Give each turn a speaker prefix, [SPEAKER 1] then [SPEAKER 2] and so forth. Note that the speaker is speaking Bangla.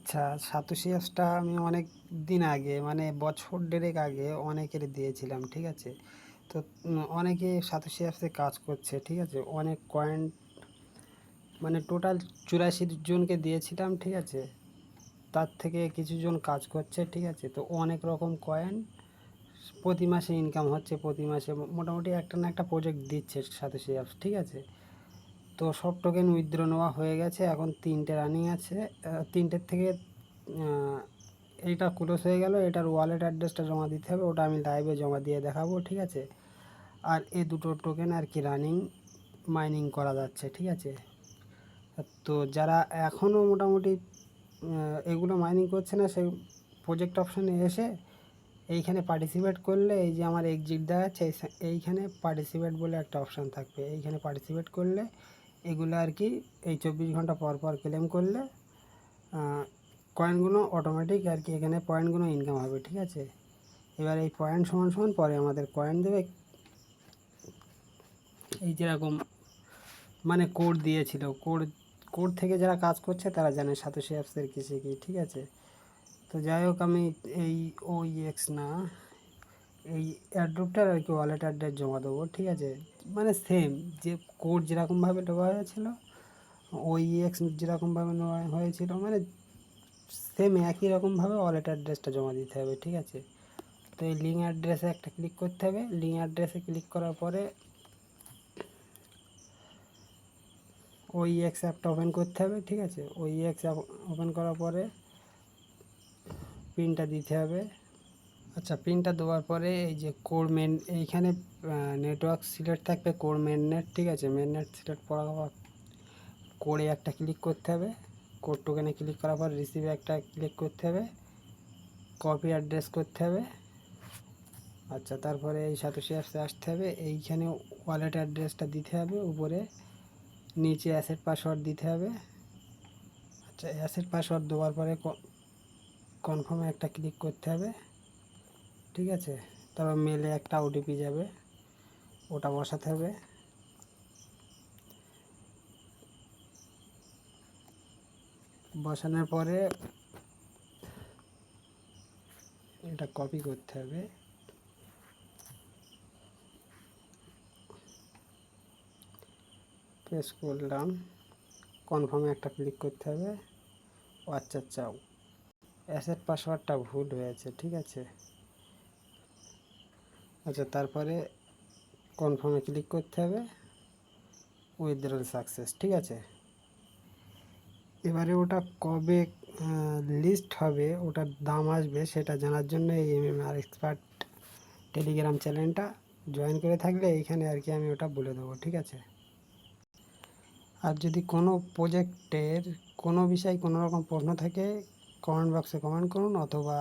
[SPEAKER 1] আচ্ছা সাতোশি অ্যাপসটা আমি অনেক দিন আগে মানে বছর দেড়েক আগে অনেকের দিয়েছিলাম, ঠিক আছে? তো অনেকে সাতোশি অ্যাপসে কাজ করছে, ঠিক আছে? অনেক কয়েন মানে টোটাল চুরাশি জনকে দিয়েছিলাম, ঠিক আছে? তার থেকে কিছু জন কাজ করছে, ঠিক আছে? তো অনেক রকম কয়েন প্রতি মাসে ইনকাম হচ্ছে, প্রতি মাসে মোটামুটি একটা না একটা প্রজেক্ট দিচ্ছে সাতোশি অ্যাপস ঠিক আছে? তো সব টোকেন উইথড্র নেওয়া হয়ে গেছে, এখন তিনটে রানিং আছে। তিনটের থেকে এইটা ক্লোজ হয়ে গেল, এটার ওয়ালেট অ্যাড্রেসটা জমা দিতে হবে, ওটা আমি লাইভে জমা দিয়ে দেখাবো, ঠিক আছে? আর এই দুটো টোকেন আর কি রানিং মাইনিং করা যাচ্ছে, ঠিক আছে? তো যারা এখনও মোটামুটি এগুলো মাইনিং করছে না, সেই প্রজেক্ট অপশানে এসে এইখানে পার্টিসিপেট করলে, এই যে আমার এক্সিট দেখাচ্ছে এই এইখানে পার্টিসিপেট বলে একটা অপশান থাকবে। এইখানে পার্টিসিপেট করলে এগুলো আর কি এই চব্বিশ ঘণ্টা পর পর ক্লেম করলে কয়েনগুলো অটোমেটিক আর কি এখানে পয়েন্টগুলো ইনকাম হবে, ঠিক আছে? এবার এই পয়েন্ট সমান সমান পরে আমাদের কয়েন দেবে। এই যেরকম মানে কোড দিয়েছিল কোড কোড থেকে যারা কাজ করছে তারা জানে সাতোশি অ্যাপসের কিছু কি, ঠিক আছে? তো যাই হোক আমি এই ও এক্স না এই অ্যাড্রপটার আর কি ওয়ালেট অ্যাড্রেস জমা দেবো, ঠিক আছে? মানে সেম যে কোড যেরকমভাবে দেওয়া হয়েছিল, ওই এক্স যেরকমভাবে নেওয়া হয়েছিল মানে সেম একই রকমভাবে ওয়ালেট অ্যাড্রেসটা জমা দিতে হবে, ঠিক আছে? তো এই লিঙ্ক অ্যাড্রেসে একটা ক্লিক করতে হবে লিঙ্ক অ্যাড্রেসে ক্লিক করার পরে ওই এক্স অ্যাপটা ওপেন করতে হবে, ঠিক আছে? ওই এক্স অ্যাপ ওপেন করার পরে পিনটা দিতে হবে। আচ্ছা পিনটা দেওয়ার পরে এই যে কোর মেন এইখানে নেটওয়ার্ক সিলেক্ট থাকবে কোর মেন নেট ঠিক আছে? মেন নেট সিলেক্ট করার পর কোরে একটা ক্লিক করতে হবে। কোড টোকেনে ক্লিক করার পর রিসিভে একটা ক্লিক করতে হবে। কপি অ্যাড্রেস করতে হবে। আচ্ছা তারপরে এই সাতোশি অ্যাপসে আসতে হবে। এইখানে ওয়ালেট অ্যাড্রেসটা দিতে হবে, উপরে নিচে অ্যাসেট পাসওয়ার্ড দিতে হবে। আচ্ছা অ্যাসেট পাসওয়ার্ড দেওয়ার পরে কনফার্মে একটা ক্লিক করতে হবে। ঠিক আছে? তারপর মেলে একটা ওটিপি যাবে, ওটা বসাতে হবে। বসানোর পরে এটা কপি করতে হবে। প্রেস করলাম কনফার্মে একটা ক্লিক করতে হবে। আচ্ছা আচ্ছা অ্যাসেট পাসওয়ার্ডটা ভুল হয়েছে, ঠিক আছে? আচ্ছা তারপরে কনফার্মে ক্লিক করতে হবে। উইথড্রল সাকসেস ঠিক আছে? এবারে ওটা কবে লিস্ট হবে, ওটার দাম আসবে সেটা জানার জন্য এই এম আর এক্সপার্ট টেলিগ্রাম চ্যানেলটা জয়েন করে থাকলে এইখানে আর কি আমি ওটা বলে দেবো, ঠিক আছে? আর যদি কোনো প্রজেক্টের কোনো বিষয়ে কোনো রকম প্রশ্ন থাকে কমেন্ট বক্সে কমেন্ট করুন অথবা